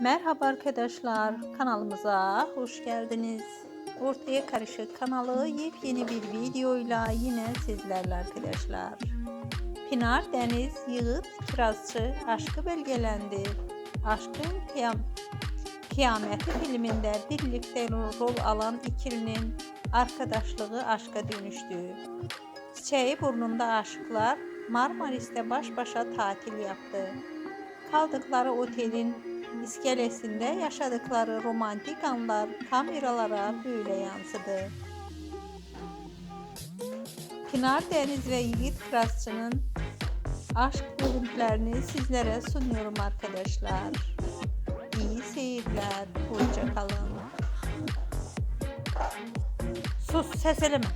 Merhaba arkadaşlar, kanalımıza hoş geldiniz. Ortaya Karışık kanalı yepyeni bir videoyla yine sizlerle arkadaşlar. Pinar Deniz Yığıt Kirazçı aşkı belgelendi. Aşkın Kıyam Kıyameti filminde birlikte rol alan ikilinin arkadaşlığı aşka dönüştü. Çiçeği burnunda aşıklar Marmaris'te baş başa tatil yaptı. Kaldıkları otelin iskelesinde yaşadıkları romantik anlar kameralara böyle yansıdı. Pınar Deniz ve Yiğit Krasçı'nın aşk bölümlerini sizlere sunuyorum arkadaşlar. İyi seyirler, hoşça kalın. Sus, ses eleme.